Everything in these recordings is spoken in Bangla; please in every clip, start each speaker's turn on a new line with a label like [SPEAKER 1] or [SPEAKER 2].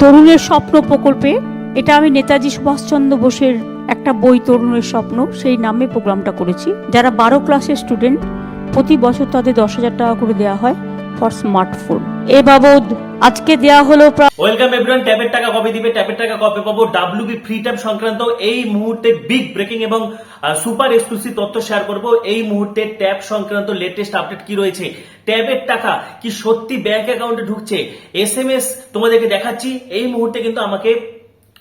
[SPEAKER 1] তরুণের স্বপ্ন প্রকল্পে, এটা আমি নেতাজি সুভাষচন্দ্র বোসের একটা বই, তরুণের স্বপ্ন, সেই নামে প্রোগ্রামটা করেছি। যারা বারো ক্লাসের স্টুডেন্ট প্রতি বছর তাদের দশ হাজার টাকা করে দেওয়া হয়। ফর স্মার্টফোন এ বাবদ আজকে দেওয়া হলো
[SPEAKER 2] ওয়েলকাম এভরিওয়ান ট্যাবের টাকা কবে দিবে ট্যাবের টাকা কবে পাবো। ডাব্লিউবি ফ্রি ট্যাব সংক্রান্ত এই মুহূর্তে বিগ ব্রেকিং এবং সুপার এক্সক্লুসিভ তথ্য শেয়ার করব। এই মুহূর্তে ট্যাব সংক্রান্ত লেটেস্ট আপডেট কি রয়েছে? ট্যাবের টাকা কি সত্যি ব্যাংক অ্যাকাউন্টে ঢুকছে? এস এম এস তোমাদেরকে দেখাচ্ছি। এই মুহূর্তে কিন্তু আমাকে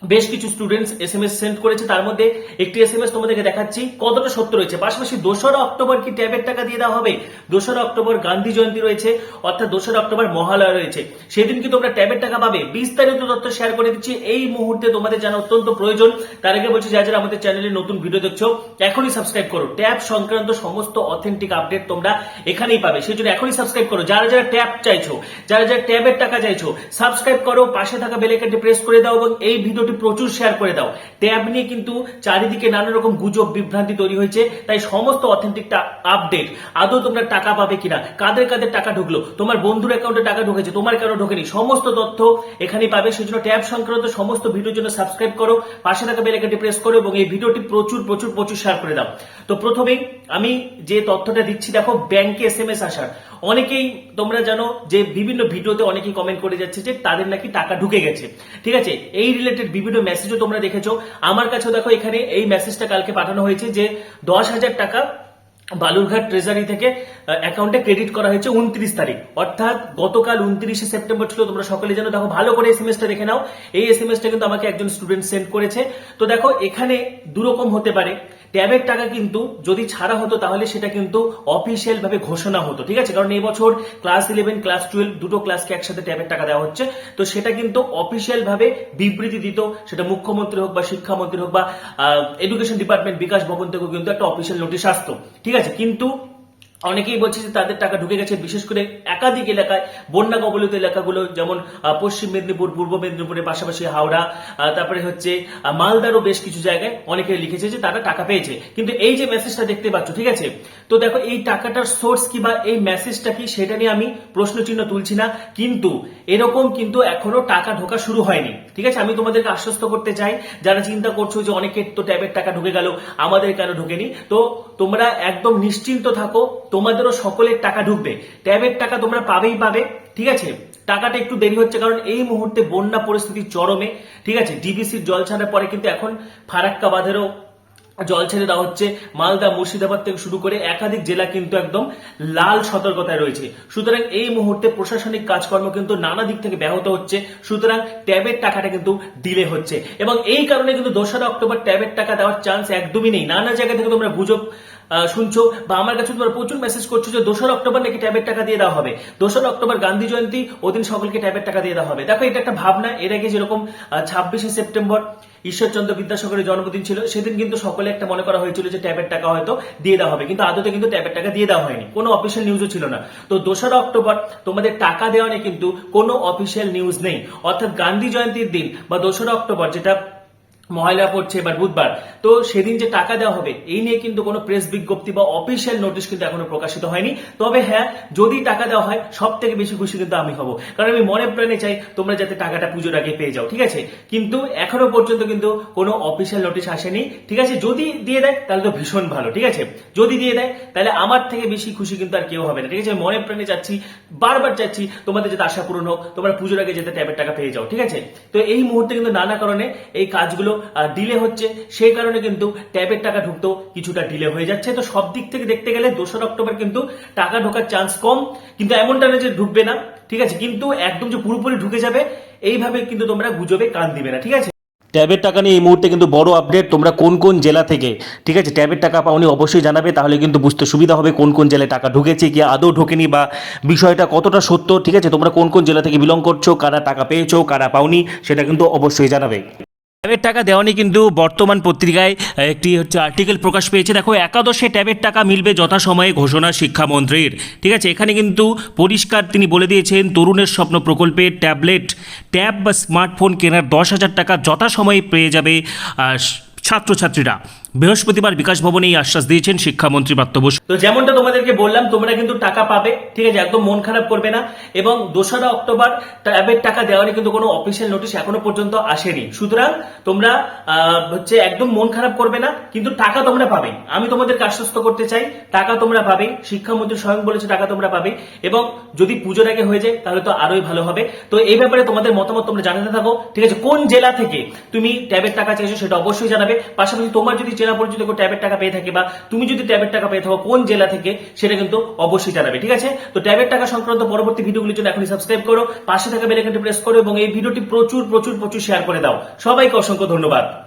[SPEAKER 2] বেশ কিছু students S M S send করেছে। তার মধ্যে একটি এস এম এস তোমাদেরকে দেখাচ্ছি। কতটা সত্য রয়েছে? পাশাপাশি দোসরা অক্টোবর কি ট্যাবের টাকা দিয়ে দেওয়া হবে? দোসরা অক্টোবর গান্ধী জয়ন্তী রয়েছে, অর্থাৎ দোসরা অক্টোবর মহালয়া রয়েছে। সেদিন কি তোমরা ট্যাবের টাকা পাবে? বিস্তারিত তথ্য শেয়ার করে দিচ্ছি। এই মুহূর্তে তোমাদের জানা অত্যন্ত প্রয়োজন। তার আগে বলছি, যারা যারা আমাদের চ্যানেলে নতুন ভিডিও দেখছ, এখনই সাবস্ক্রাইব করো। ট্যাব সংক্রান্ত সমস্ত অথেন্টিক আপডেট তোমরা এখানেই পাবে। সেই জন্য এখনই সাবস্ক্রাইব করো। যারা যারা ট্যাব চাইছো, যারা যারা ট্যাবের টাকা চাইছো সাবস্ক্রাইব করো। পাশে থাকা বেলাইকনটি প্রেস করে দাও এবং এই ভিডিওটি প্রচুর শেয়ার করে দাও। ট্যাব নিয়ে কিন্তু চারিদিকে নানা রকম গুজব, বিভ্রান্তি তৈরি হয়েছে, তাই সমস্ত অথেন্টিক আপডেট আদৌ তোমরা টাকা পাবে কিনা? কাদের কাদের টাকা ঢুকলো? তোমার বন্ধুর অ্যাকাউন্টে টাকা ঢুকেছে, তোমার কেন ঢোকেনি? সমস্ত তথ্য এখানে পাবে সেই জন্য ট্যাব সংক্রান্ত সমস্ত ভিডিওর জন্য সাবস্ক্রাইব করো, পাশে থাকা বেলাইকনটি প্রেস করো এবং এই ভিডিওটি প্রচুর প্রচুর প্রচুর শেয়ার করে দাও। তো প্রথমেই আমি যে তথ্যটা দিচ্ছি, দেখো ব্যাংকে এস এম এস আসার। অনেকেই তোমরা জানো যে বিভিন্ন ভিডিওতে অনেকেই কমেন্ট করে যাচ্ছে যে তাদের নাকি টাকা ঢুকে গেছে। ঠিক আছে? এই রিলেটেড বিভিন্ন মেসেজও তোমরা দেখেছ। আমার কাছেও দেখো এখানে এই মেসেজটা কালকে পাঠানো হয়েছে যে দশ হাজার টাকা বালুরঘাট ট্রেজারি থেকে অ্যাকাউন্টে ক্রেডিট করা হয়েছে উনত্রিশ তারিখ। অর্থাৎ গতকাল উনত্রিশে সেপ্টেম্বর ছিল, তোমরা সকলে জানো। দেখো, ভালো করে এস এসটা দেখে নাও। এই এস এসটা কিন্তু আমাকে একজন স্টুডেন্ট সেন্ড করেছে। তো দেখো, এখানে দুরকম হতে পারে। ট্যাবের টাকা কিন্তু যদি ছাড়া হতো, তাহলে সেটা কিন্তু অফিসিয়াল ভাবে ঘোষণা হতো। ঠিক আছে? কারণ এই বছর ক্লাস ইলেভেন ক্লাস টুয়েলভ দুটো ক্লাসকে একসাথে ট্যাবের টাকা দেওয়া হচ্ছে। তো সেটা কিন্তু অফিসিয়াল ভাবে বিবৃতি দিত। সেটা মুখ্যমন্ত্রী হোক বা শিক্ষামন্ত্রী হোক বা এডুকেশন ডিপার্টমেন্ট বিকাশ ভবন থেকেও কিন্তু একটা অফিসিয়াল নোটিশ আসতো। ঠিক আছে কিন্তু অনেকেই বলছে যে তাদের টাকা ঢুকে গেছে, বিশেষ করে একাধিক এলাকায়, বন্যা কবলিত এলাকাগুলো, যেমন পশ্চিম মেদিনীপুর, পূর্ব মেদিনীপুরের পাশাপাশি হাওড়া তারপরে হচ্ছে মালদারও বেশ কিছু জায়গায় অনেকে লিখেছে যে তারা টাকা পেয়েছে। কিন্তু এই যে মেসেজটা দেখতে পাচ্ছ, ঠিক আছে? তো দেখো, এই টাকাটার সোর্স কি বা এই মেসেজটা কি, সেটা নিয়ে আমি প্রশ্ন চিহ্ন তুলছি না। কিন্তু, এরকম কিন্তু এখনও টাকা ঢোকা শুরু হয়নি। ঠিক আছে? আমি তোমাদেরকে আশ্বস্ত করতে চাই, যারা চিন্তা করছ যে অনেকের তো ট্যাবের টাকা ঢুকে গেল, আমাদের কেন ঢোকেনি? তো তোমরা একদম নিশ্চিন্ত থাকো তোমাদেরও সকলের টাকা ঢুকবে। ট্যাবের টাকা তোমরা পাবেই পাবে, ঠিক আছে? টাকাটা একটু দেরি হচ্ছে কারণ এই মুহূর্তে বন্যা পরিস্থিতি চরমে, ঠিক আছে? ডিবিসির জল ছাড়ার পরে কিন্তু এখন ফারাক্কা বাঁধেরও জল ছেড়ে দেওয়া হচ্ছে, মালদা, মুর্শিদাবাদ থেকে শুরু করে একাধিক জেলা কিন্তু একদম লাল সতর্কতায় রয়েছে। সুতরাং এই মুহূর্তে প্রশাসনিক কাজকর্ম কিন্তু নানা দিক থেকে ব্যাহত হচ্ছে, সুতরাং ট্যাবের টাকাটা কিন্তু ডিলে হচ্ছে। এবং এই কারণে কিন্তু দোসরা অক্টোবর ট্যাবের টাকা দেওয়ার চান্স একদমই নেই। নানা জায়গা থেকে তোমরা গুজব শুনছো বা আমার কাছে তোমরা প্রচুর মেসেজ করছ যে দোসরা অক্টোবর নাকি ট্যাবের টাকা দিয়ে দেওয়া হবে। দোসরা অক্টোবর গান্ধী জয়ন্তী, ওদিন সকলকে ট্যাবের টাকা দিয়ে দেওয়া হবে। দেখো, এটা একটা ভাবনা। এর আগে যেরকম ছাব্বিশে সেপ্টেম্বর ঈশ্বরচন্দ্র বিদ্যাসাগরের জন্মদিন ছিল, সেদিন কিন্তু সকলে একটা মনে করা হয়েছিল যে ট্যাবের টাকা হয়তো দিয়ে দেওয়া হবে। কিন্তু আদতে কিন্তু ট্যাবের টাকা দিয়ে দেওয়া হয়নি। কোনো অফিসিয়াল নিউজও ছিল না। তো দোসরা অক্টোবর তোমাদের টাকা দেওয়া নিয়ে কিন্তু কোনো অফিসিয়াল নিউজ নেই। অর্থাৎ গান্ধী জয়ন্তীর দিন বা দোসরা অক্টোবর যেটা ময়লা পড়ছে এবার বুধবার। তো সেদিন যে টাকা দেওয়া হবে, এই নিয়ে কিন্তু কোনো প্রেস বিজ্ঞপ্তি বা অফিসিয়াল নোটিশ কিন্তু এখনও প্রকাশিত হয়নি। তবে হ্যাঁ যদি টাকা দেওয়া হয় সব থেকে বেশি খুশি কিন্তু আমি হব। কারণ আমি মনে প্রাণে চাই তোমরা যাতে টাকাটা পুজোর আগে পেয়ে যাও, ঠিক আছে? কিন্তু এখনও পর্যন্ত কিন্তু কোনো অফিসিয়াল নোটিশ আসেনি, ঠিক আছে? যদি দিয়ে দেয়, তাহলে তো ভীষণ ভালো, ঠিক আছে? যদি দিয়ে দেয়, তাহলে আমার থেকে বেশি খুশি কিন্তু আর কেউ হবে না, ঠিক আছে? মনে প্রাণে চাচ্ছি, বারবার চাচ্ছি, তোমাদের যাতে আশা পূরণ হোক, তোমরা পুজোর আগে যাতে ট্যাবের টাকা পেয়ে যাও, ঠিক আছে? তো এই মুহূর্তে কিন্তু নানা কারণে এই কাজগুলো ডিলে হচ্ছে, সেই কারণে কিন্তু ট্যাবের টাকা ঢুকতেও কিছুটা ডিলে হয়ে যাচ্ছে। তো সব দিক থেকে দেখতে গেলে দোসরা অক্টোবর কিন্তু টাকা ঢোকার চান্স কম, কিন্তু এমনটা না যে ঢুকবে না, ঠিক আছে? কিন্তু একদম যে পুরোপুরি ঢুকে যাবে, এইভাবে কিন্তু তোমরা গুজবে কান দিবে না, ঠিক আছে?
[SPEAKER 3] ট্যাবের টাকা নিয়ে এই মুহূর্তে কিন্তু বড় আপডেট তোমরা কোন কোন জেলা থেকে, ঠিক আছে? ট্যাবের টাকা পাওনি অবশ্যই জানাবে, তাহলে কিন্তু বুঝতে সুবিধা হবে কোন কোন জেলায় টাকা ঢুকেছে, কি আদৌ ঢোকেনি বা বিষয়টা কতটা সত্য, ঠিক আছে? তোমরা কোন কোন জেলা থেকে বিলং করছ, কারা টাকা পেয়েছ, কারা পাওনি, সেটা কিন্তু অবশ্যই জানাবে। ট্যাবের টাকা দেওয়া নিয়ে কিন্তু বর্তমান পত্রিকায় একটি হচ্ছে আর্টিকেল প্রকাশ পেয়েছে। দেখো, একাদশে ট্যাবের টাকা মিলবে যথাসময়ে ঘোষণা শিক্ষামন্ত্রীর। ঠিক আছে, এখানে কিন্তু পরিষ্কার তিনি বলে দিয়েছেন, তরুণের স্বপ্ন প্রকল্পে ট্যাবলেট, ট্যাব বা স্মার্টফোন কেনার দশ হাজার টাকা যথাসময়ে পেয়ে যাবে ছাত্রছাত্রীরা। বৃহস্পতিবার বিকাশ ভবনে এই আশ্বাস দিয়েছেন শিক্ষামন্ত্রী ব্রাত্য বসু।
[SPEAKER 2] তো যেমনটা তোমাদেরকে বললাম, তোমরা কিন্তু টাকা পাবে, ঠিক আছে? একদম মন খারাপ করবে না। এবং দোসরা অক্টোবর ট্যাবের টাকা দেওয়ার কিন্তু কোনো অফিসিয়াল নোটিশ এখনও পর্যন্ত আসেনি। সুতরাং তোমরা হচ্ছে একদম মন খারাপ করবে না, কিন্তু টাকা তোমরা পাবে। আমি তোমাদেরকে আশ্বস্ত করতে চাই, টাকা তোমরা পাবে। শিক্ষামন্ত্রী স্বয়ং বলেছে টাকা তোমরা পাবে। এবং যদি পুজোর আগে হয়ে যায়, তাহলে তো আরোই ভালো হবে। তো এই ব্যাপারে তোমাদের মতামত তোমরা জানাতে থাকো, ঠিক আছে? কোন জেলা থেকে তুমি ট্যাবের টাকা চাইছো সেটা অবশ্যই জানাবে। পাশাপাশি তোমার যদি চেনা পরিচিত ট্যাবের টাকা পেয়ে থাকে বা তুমি যদি ট্যাবের টাকা পেয়ে থাকো, কোন জেলা থেকে, সেটা কিন্তু অবশ্যই জানাবে, ঠিক আছে? তো ট্যাবের টাকা সংক্রান্ত পরবর্তী ভিডিওগুলির জন্য এখনই সাবস্ক্রাইব করো, পাশে থাকা বেলাইকনটি প্রেস করো এবং এই ভিডিওটি প্রচুর প্রচুর প্রচুর শেয়ার করে দাও। সবাইকে অসংখ্য ধন্যবাদ।